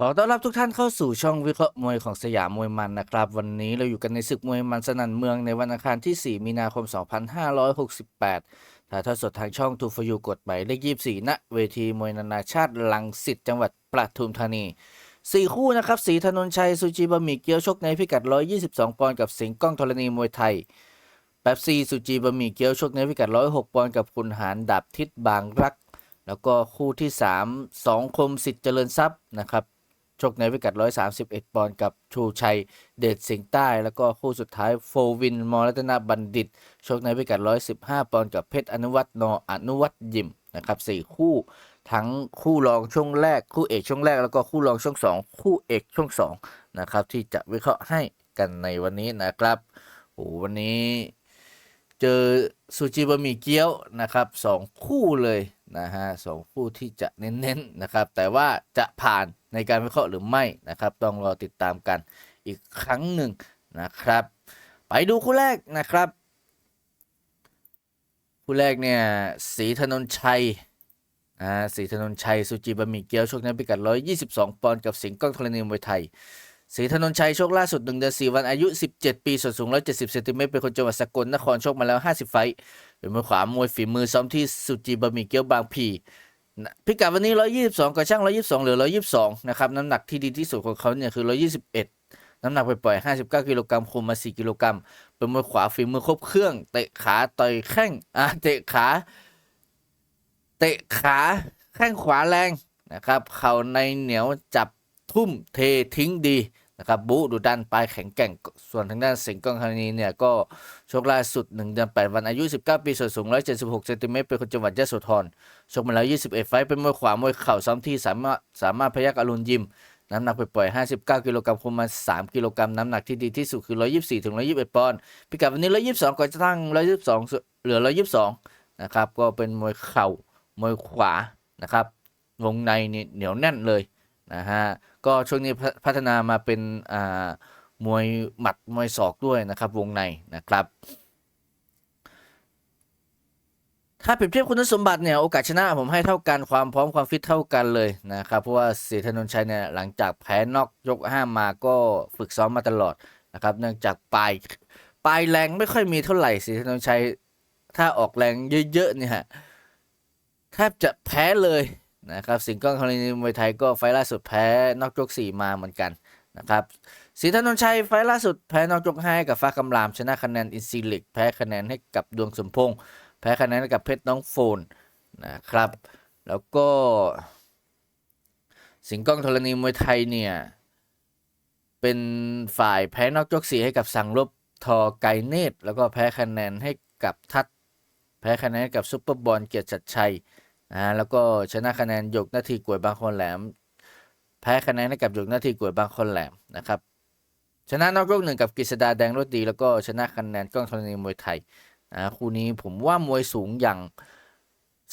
ขอต้อนรับทุกท่านเข้าสู่ช่องวิเคราะห์มวยของสยามมวยมันนะครับ วันนี้เราอยู่กันในศึกมวยมันสนั่นเมืองในวันอังคารที่ 4 มีนาคม 2568 ถ่ายทอดสดทางช่องทูฟยูกดหมายเลข 24 ณ เวทีมวยนานาชาติลังสิตจังหวัดปทุมธานี 4 คู่นะครับสีธนนชัย สุจิบะหมี่เกี๊ยวชกในพิกัด 122 ปอนด์กับสิงห์ก้องธรณีมวยไทยแป๊บซีสุจีบะหมี่เกี๊ยวชกในพิกัด 106 ปอนด์กับคุณหารดาบทิศบางรัก แล้วก็คู่ที่ 3 สองคมสิทธิ์เจริญทรัพย์นะครับ ชกในพิกัด 131 ปอนด์กับชูชัยเดชสิงห์ใต้ แล้วก็คู่สุดท้ายโฟวิน มอรัตนาบัณฑิต ชกในพิกัด 115 ปอนด์กับเพชรอนุวัฒน์นอนุวัฒน์ยิมนะครับ4คู่ทั้งคู่รองช่วงแรก คู่เอกช่วงแรก แล้วก็คู่รองช่วง 2 คู่เอกช่วง2นะครับที่จะวิเคราะห์ให้กันในวันนี้นะครับโอ้วันนี้ เจอซูจิบะหมี่เกี๊ยวนะครับสองคู่เลย นะฮะสองคู่ที่จะเน้นๆนะครับ แต่ว่าจะผ่านในการวิเคราะห์หรือไม่นะครับ ต้องรอติดตามกันอีกครั้งหนึ่งนะครับ ไปดูคู่แรกนะครับคู่แรกเนี่ยสีถนนชัยอ่าสีถนนชัยซูจิบะหมี่เกี๊ยวชกในพิกัด 122 ปอนด์กับสิงห์ก้องธรณีมวยไทย ศรีธนนชัยโชคล่าสุด1เดือน4วันอายุ 17 ปีส่วนสูง 170เซนติเมตรเป็นคนจังหวัดสกลนครโชคมาแล้ว 50 ไฟเป็นมือขวามวยฝีมือซ้อมที่สุจีบะหมี่เกี๊ยวบางพีพิกัดวันนี้ 122กับช่าง 122หลือ 122 นะครับ น้ำหนักที่ดีที่สุดของเขาเนี่ยคือ 121 น้ำหนักไปปล่อยๆ59 กิโลกรัมคุมมา 4 กิโลกรัมเป็นมวยขวาฝีมือครบเครื่อง เตะขาต่อยแข้งอะเตะขา เตะขาแข้งขวาแรงนะครับ เข่าในเหนียวจับ ทุ่มเททิ้งดีนะครับบูดูดันปลายแข็งแกร่ง ส่วนทางด้านสิงห์กองธานีเนี่ยก็ชกล่าสุด 1 เดือน 8 วันอายุ 19 ปีส่วนสูง 176เซนติเมตรเป็นคนจังหวัดยะโสธรชกมาแล้ว 21 ไฟเป็นมวยขวามวยเข่าซ้อมที่สามารถสามารถพยักอรุณยิม น้ำหนักไปปล่อย 59 กิโลกรัมคุมมา 3 กิโลกรัมน้ำหนักที่ดีที่สุดคือ 124ถึง121 ปอนด์พิกัดวันนี้ 122ก่อนจะตั้ง 122 เหลือ 122 นะครับก็เป็นมวยเข่ามวยขวานะครับวงในนี่เหนียวแน่นเลยนะฮะ ก็ช่วงนี้พัฒนามาเป็นมวยหมัดมวยศอกด้วยนะครับวงในนะครับ ถ้าเปรียบเทียบคุณสมบัติเนี่ยโอกาสชนะผมให้เท่ากันความพร้อมความฟิตเท่ากันเลยนะครับเพราะว่าศรีธนนชัยเนี่ยหลังจากแพ้นอกยกห้ามาก็ฝึกซ้อมมาตลอดนะครับ เนื่องจากปลายปลายแรงไม่ค่อยมีเท่าไหร่ศรีธนนชัยถ้าออกแรงเยอะๆเนี่ยแทบจะแพ้เลย นะครับสิงห์ก้องธรณีมวยไทยก็ไฟล่าสุดแพ้นอกยกสี่มาเหมือนกันนะครับศรีธนนชัยไฟล่าสุดแพ้นอกยกห้าให้กับฟ้ากำรามชนะคะแนนอินซีลิกแพ้คะแนนให้กับดวงสมพงษ์แพ้คะแนนให้กับเพชรน้องโฟนนะครับ แล้วก็ สิงห์ก้องธรณีมวยไทยเนี่ยเป็นฝ่ายแพ้นอกยกสี่ให้กับสังลบทอไกเนตแล้วก็แพ้คะแนนให้กับทัดแพ้คะแนนกับซุปเปอร์บอลเกียรติชัดชัย นะแล้วก็ชนะคะแนนหยกนาทีกวยบางคนแหลม แพ้คะแนนให้กับหยกนาทีกวยบางคนแหลมนะครับชนะนอกยกหนึ่งกับกฤษดาแดงรถดี แล้วก็ชนะคะแนนกล้องธรณีมวยไทยนะคู่นี้ผมว่ามวยสูงอย่าง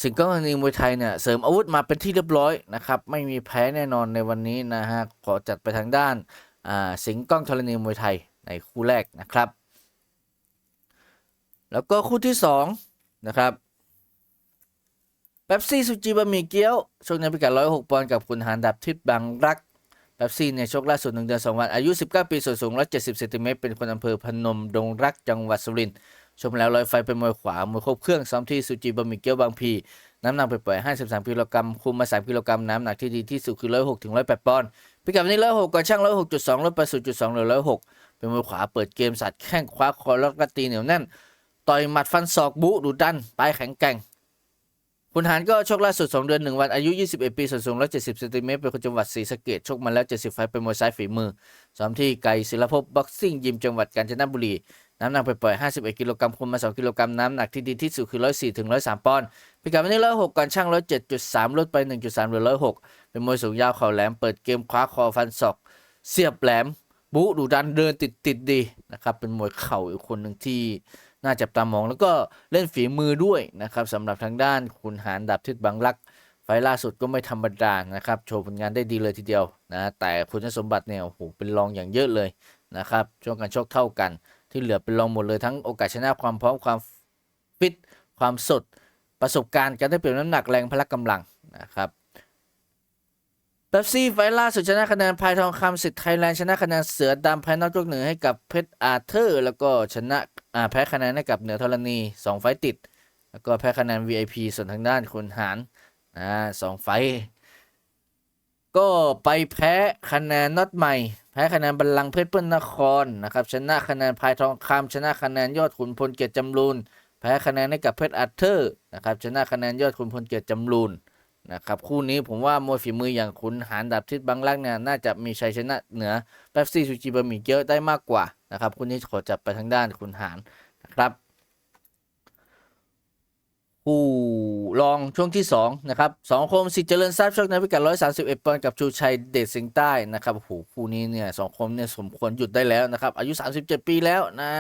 สิงห์กองธรณีมวยไทยเนี่ยเสริมอาวุธมาเป็นที่เรียบร้อยนะครับไม่มีแพ้แน่นอนในวันนี้นะฮะขอจัดไปทางด้านอ่าสิงห์กองธรณีมวยไทยในคู่แรกนะครับ แล้วก็คู่ที่สองนะครับ เป๊ปซี่สุจิบะหมี่เกี๊ยวชกในพิกัด106ปอนด์กับคุณหานดับทิพย์บางรักเป๊ปซี่เนี่ยชกล่าสุด1เดือน2วันอายุ 19 ปีส่วนสูง 170เซนติเมตรเป็นคนอำเภอพนมดงรักจังหวัดสุรินทร์ชมแล้วลอยไฟเป็นมวยขวามวยครบเครื่องซ้อมที่สุจิบะหมี่เกี๊ยวบางพีน้ำหนักไปปล่อยๆ53 กิโลกรัมคุมมา 3 กิโลกรัมน้ำหนักที่ดีที่สุดคือ 106ถึง108ปอนด์พิกัดวันนี้ 106ก่อนช่าง 106.2ลดไป0.2เหลือ106 เป็นมวยขวาเปิดเกมสัตว์แข้งคว้าคอแล้วก็ตีเหนียวแน่นต่อยหมัดฟันศอกบุดุดันปลายแข็งแกร่ง คุณหารก็ชกล่าสุด 2 เดือน 1 วันอายุ 21 ปีส่วนสูง 170เซนติเมตรเป็นคนจังหวัดศรีสะเกดชกมาแล้ว 70 ไฟต์เป็นมวยซ้ายฝีมือซ้อมที่ไกรศิลปภพบ็อกซิ่งยิมจังหวัดกาญจนบุรี น้ำหนักไปปล่อย 51 กิโลกรัมคุมมา 2 กิโลกรัม น้ำหนักที่ดีที่สุดคือ 104 ถึง 103 ปอนด์พิกัดวันนี้ 106 ก่อนช่าง 107.3 ลดไป 1.3เหลือ 106 เป็นมวยสูงยาวเข่าแหลมเปิดเกมคว้าคอฟันศอกเสียบแหลม บุดุดันเดินติดติดดีนะครับเป็นมวยเข่าอีกคนหนึ่งที่ น่าจับตามอง แล้วก็เล่นฝีมือด้วยนะครับสำหรับทางด้านคุณหารดับทิศบางรัก ไฟล์ล่าสุดก็ไม่ธรรมดานะครับ โชว์ผลงานได้ดีเลยทีเดียวนะแต่คุณสมบัติเนี่ยโอ้โหเป็นรองอย่างเยอะเลยนะครับช่วงการชกเท่ากัน ที่เหลือเป็นรองหมดเลยทั้งโอกาสชนะความพร้อมความฟิตความสดประสบการณ์การได้เปรียบน้ำหนักแรงพละกำลังนะครับเปป๊ปซี่ไฟล์ล่าสุดชนะคะแนนพายทองคำสิทธิ์ไทยแลนด์ชนะคะแนนเสือดำแพ้นอกยกหนึ่งให้กับเพชรอาเธอร์ แล้วก็ชนะ อ่าแพ้คะแนนให้กับเหนือธรณีสองไฟติด แล้วก็แพ้คะแนน VIP ส่วนทางด้านคุณหารนะสองไฟก็ไปแพ้คะแนนน็อตใหม่ แพ้คะแนนบัลลังก์เพชรเปิ้ลนครนะครับชนะคะแนนพายทองคำชนะคะแนนยอดขุนพลเกียรติจำรูนแพ้คะแนนให้กับเพชรอาเธอร์นะครับชนะคะแนนยอดขุนพลเกียรติจำรูน นะครับคู่นี้ผมว่ามวยฝีมืออย่างขุนหารดาบทิศบางรักเนี่ยน่าจะมีชัยชนะเหนือแป๊บซี่ซูจิบะหมี่เกี๊ยวได้มากกว่านะครับคู่นี้ขอจับไปทางด้านขุนหารนะครับผู้รองช่วงที่2นะครับสองคมสิทธิ์เจริญทรัพย์ชกในพิกัด131ปอนด์กับชูชัยเดชสิงห์ใต้นะครับโอ้โหคู่นี้เนี่ยสองคมเนี่ยสมควรหยุดได้แล้วนะครับอายุ 37 ปีแล้วนะ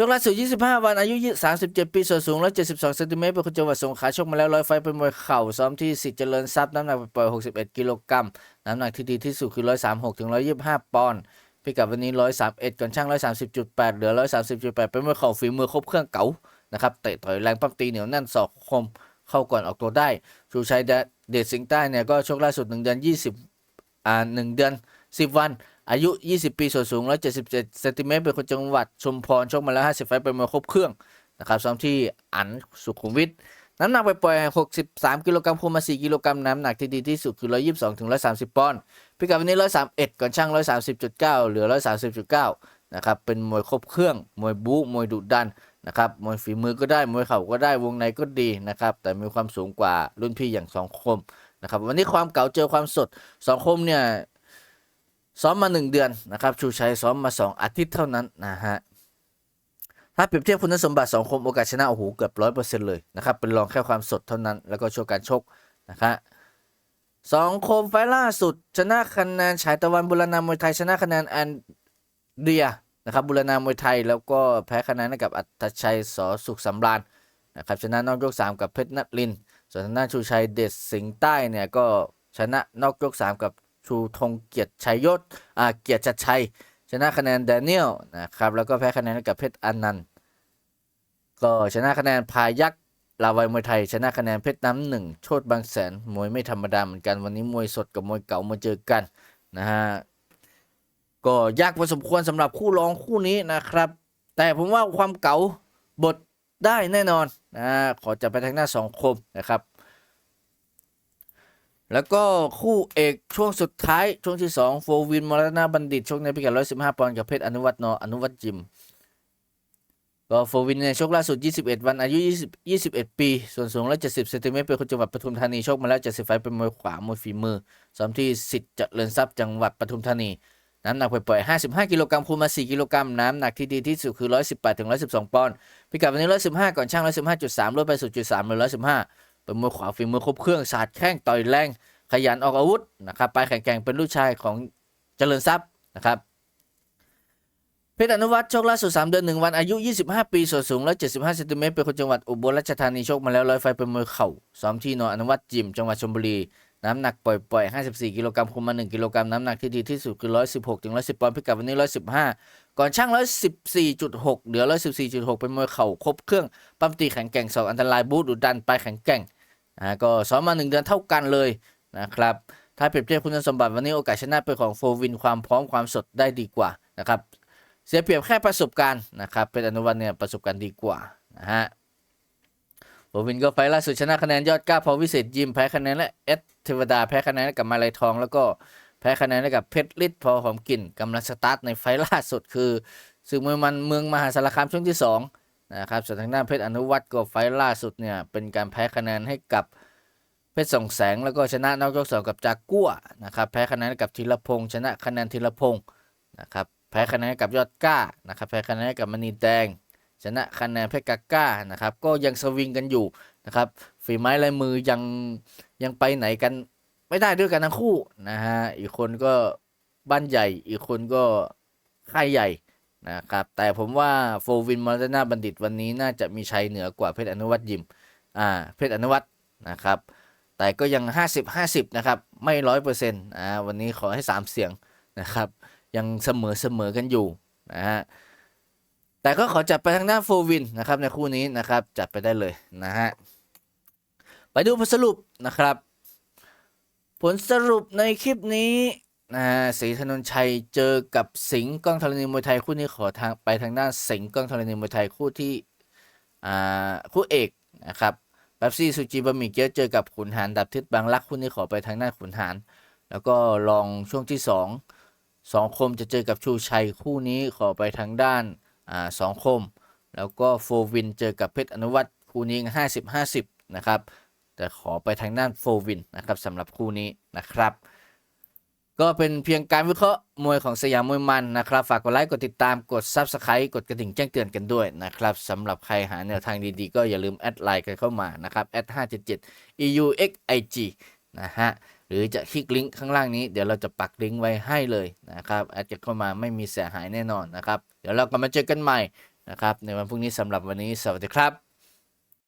ช่วงล่าสุด 25 วัน อายุ 37 ปีส่วนสูง 172เซนติเมตรเป็นคนจังหวัดสงขลาชกมาแล้วร้อยไฟเป็นมวยเข่าซ้อมที่สิทธิ์เจริญทรัพย์น้ำหนักปล่อย 61 กิโลกรัมน้ำหนักที่ดีที่สุดคือ 136ถึง125 ปอนด์พิกัดวันนี้ 131 ก่อนช่าง 130.8 เหลือ 130.8 เป็นมวยเข่าฝีมือครบเครื่องเก๋านะครับเตะต่อยแรงปั้มตีเหนียวแน่นศอกคมเข้าก่อนออกตัวได้ ชูชัยเดเดชสิงห์ใต้เนี่ยก็ชกล่าสุด 1 เดือน 20 อ่า 1 เดือน 10 วัน อายุ 20 ปีส่วนสูง 177เซนติเมตรเป็นคนจังหวัดชุมพรชกมาแล้ว 50 ไฟเป็นมวยครบเครื่องนะครับซ้อมที่อันสุขุมวิทน้ำหนักไปปล่อย 63 กิโลกรัมคุมมา 4 กิโลกรัมน้ำหนักที่ดีที่สุดคือ 122 ถึง 130 ปอนด์พิกัดวันนี้ 131 ก่อนช่าง 130.9 เหลือ 130.9 นะครับ เป็นมวยครบเครื่อง มวยบู๊ มวยดุดัน นะครับ มวยฝีมือก็ได้ มวยเข่าก็ได้ วงในก็ดีนะครับ แต่มีความสูงกว่ารุ่นพี่อย่างสองคมนะครับ วันนี้ความเก่าเจอความสดสองคมเนี่ย ซ้อมมาหนึ่งเดือนนะครับชูชัยซ้อมมาสองอาทิตย์เท่านั้นนะฮะถ้าเปรียบเทียบคุณสมบัติสองคมโอกาสชนะโอ้โหเกือบร้อยเปอร์เซ็นต์เลยนะครับเป็นรองแค่ความสดเท่านั้นแล้วก็โชว์การชกนะครับสองคมไฟล่าสุด ชนะคะแนนฉายตะวันบุรณามวยไทยชนะคะแนนแอนเดียนะครับบุรณามวยไทยแล้วก็แพ้คะแนนให้กับอัตชัยสอสุขสำราญนะครับชนะนอกยก3กับเพชรนัทลิน ส่วนทางด้านชูชัยเดชสิงห์ใต้เนี่ยก็ชนะนอกยก3กับ ชูธงเกียรติชัยยศอ่าเกียรติชัดชัย ชนะคะแนนแดเนียลนะครับแล้วก็แพ้คะแนนกับเพชรอนันต์ก็ชนะคะแนนพายักษ์ลาวัยมวยไทย ชนะคะแนนเพชรน้ำหนึ่งโชดบางแสนมวยไม่ธรรมดาเหมือนกันวันนี้มวยสดกับมวยเก่ามาเจอกันนะฮะก็ยากพอสมควรสำหรับคู่รองคู่นี้นะครับ แต่ผมว่าความเก๋าบทได้แน่นอนนะขอจะไปทางหน้าสองคมนะครับ แล้วก็คู่เอกช่วงสุดท้าย ช่วงที่2โฟวินมรณะบัณฑิตชกในพิกัด115 ปอนด์กับเพชรอนุวัฒน์นออนุวัฒน์จิม ก็โฟวินเนี่ยชกล่าสุด 21 วันอายุ 20 21 ปี ส่วนสูง 170เซนติเมตรเป็นคนจังหวัดปทุมธานีชกมาแล้ว 70 ไฟเป็นมวยขวามวยฝีมือซ้อมที่สิทธิ์เจริญทรัพย์จังหวัดปทุมธานี น้ำหนักปล่อยๆ55 กิโลกรัมคูณมา 4 กิโลกรัม น้ำหนักที่ดีที่สุดคือ 118ถึง112 ปอนด์พิกัดวันนี้ 115 ก่อนช่าง 115.3ลดไป0.3เหลือ115 เป็นมวยขวาฝีมือครบเครื่องสาดแข้งต่อยแรงขยันออกอาวุธนะครับไปแข็งแกร่งเป็นลูกชายของเจริญทรัพย์นะครับเพชรอนุวัฒน์โชคล่าสุด3เดือน 1 วันอายุ 25 ปีส่วนสูง 175เซนติเมตรเป็นคนจังหวัดอุบลราชธานีโชคมาแล้วร้อยไฟเป็นมวยเข่าซ้อมที่นออนุวัฒน์จิม จังหวัดชลบุรี น้ำหนักปล่อยๆ 54 กิโลกรัมคุมมา 1 กิโลกรัมน้ำหนักที่ดีที่สุดคือ 116ถึง110ปอนด์พิกัดวันนี้ 115 ก่อนช่าง 114.6 เหลือ 114.6 เป็นมวยเข่าครบเครื่อง ปั้มตีแข็งแกร่งสองอันตรายบูทดุดันไปแข็งแกร่ง อ่าก็ซ้อมมา 1 เดือนเท่ากันเลยนะครับ ถ้าเปรียบเทียบคุณสมบัติวันนี้โอกาสชนะเป็นของโฟวินความพร้อมความสดได้ดีกว่านะครับเสียเปรียบแค่ประสบการณ์นะครับ เป็นอนุวันเนี่ยประสบการณ์ดีกว่านะฮะโบวินก็ไฟล์ล่าสุดชนะคะแนนยอดก้าพอวิเศษยิมแพ้คะแนนและเอสเทวดาแพ้คะแนนกับมาลายทอง แล้วก็แพ้คะแนนกับเพชรฤทธิ์พอหอมกลิ่นกำลังสตาร์ทในไฟล์ล่าสุดคือศึกมวยมันเมืองมหาสารคามช่วงที่สอง นะครับส่วนทางด้านเพชรอนุวัฒน์ก็ไฟล่าสุดเนี่ยเป็นการแพ้คะแนนให้กับเพชรส่องแสงแล้วก็ชนะนอกยกสองกับจากกัวนะครับแพ้คะแนนกับธีรพงษ์ชนะคะแนนธีรพงษ์นะครับแพ้คะแนนกับยอดก้านะครับแพ้คะแนนกับมณีแดง ชนะคะแนนเพชรกาก้านะครับก็ยังสวิงกันอยู่นะครับฝีไม้ลายมือยังยังไปไหนกันไม่ได้ด้วยกันทั้งคู่นะฮะอีกคนก็บ้านใหญ่อีกคนก็ค่ายใหญ่ นะครับแต่ผมว่าโฟวินมอร์นาบัณฑิตวันนี้น่าจะมีชัยเหนือกว่าเพชรอนุวัตยิมอ่าเพชรอนุวัตนะครับแต่ก็ยัง 50 50 นะครับ ไม่ร้อยเปอร์เซ็นต์อ่าวันนี้ขอให้ 3 เสียงนะครับ ยังเสมอเสมอกันอยู่นะฮะแต่ก็ขอจัดไปทางด้านโฟวินนะครับในคู่นี้นะครับ จัดไปได้เลยนะฮะไปดูผลสรุปนะครับ ผลสรุปในคลิปนี้ นะศรีธนนชัยเจอกับสิงห์กล้องธรณีมวยไทยคู่นี้ขอทางไปทางด้านสิงห์กล้องธรณีมวยไทยคู่ที่อ่าคู่เอกนะครับแป๊บซี่ซูจิบะหมี่เกี๊ยวเจอกับขุนหารดับทิศบางรักคู่นี้ขอไปทางด้านขุนหารแล้วก็ลองช่วงที่สองสองคมจะเจอกับชูชัยคู่นี้ขอไปทางด้านอ่าสองคม แล้วก็โฟวินเจอกับเพชรอนุวัตรคู่นี้ห้าสิบห้าสิบนะครับแต่ขอไปทางด้านโฟวินนะครับสำหรับคู่นี้นะครับ ก็เป็นเพียงการวิเคราะห์มวยของสยามมวยมันนะครับ ฝากกดไลค์กดติดตามกด Subscribe กดกระดิ่งแจ้งเตือนกันด้วยนะครับสำหรับใครหาแนวทางดีๆ ก็อย่าลืมแอดไลน์กันเข้ามานะครับแอด577 euxig นะฮะหรือจะคลิกลิงก์ข้างล่างนี้ เดี๋ยวเราจะปักลิงก์ไว้ให้เลยนะครับแอดกันเข้ามาไม่มีเสียหายแน่นอนนะครับ เดี๋ยวเรากลับมาเจอกันใหม่นะครับในวันพรุ่งนี้สำหรับวันนี้สวัสดีครับ